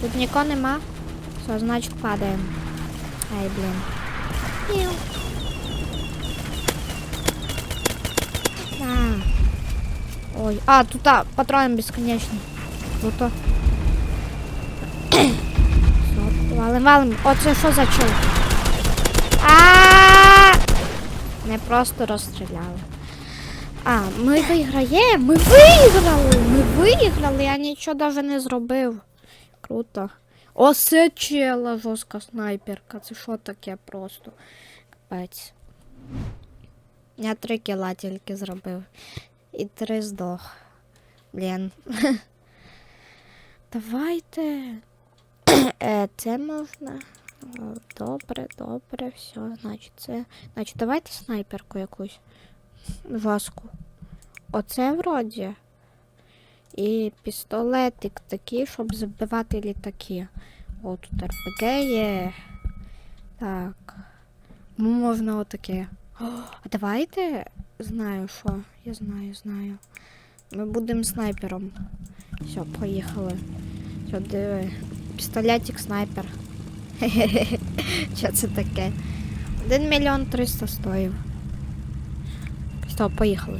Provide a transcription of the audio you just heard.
Тут нікого нема. Все, значить падаємо. Ай, блін. Піу. А. Ой, а, тут а, патрон безконечний. Круто. Все, валим, валим. Оце що за чол? А! Не просто розстріляли. А, ми виграємо! Ми виграли! Ми виграли! Я нічого навіть не зробив. Круто. Оце чела жорстка снайперка. Це що таке просто? Капець. Я три кіла тільки зробив. І три здох. Блін. Давайте. Е, це можна. О, Добре, добре, все. Значить, це. Значить, давайте снайперку якусь. Жорстку. Оце вроді. І пістолетик такий, щоб забивати літаки. О, тут РПГ є. Так. Ну, Можна отаке. А давайте. Знаю що. Я знаю, знаю. Ми будемо снайпером. Все, поїхали. Все, диви. Пістолетик снайпер. Що це таке? Один мільйон триста стоїв. Все, поїхали.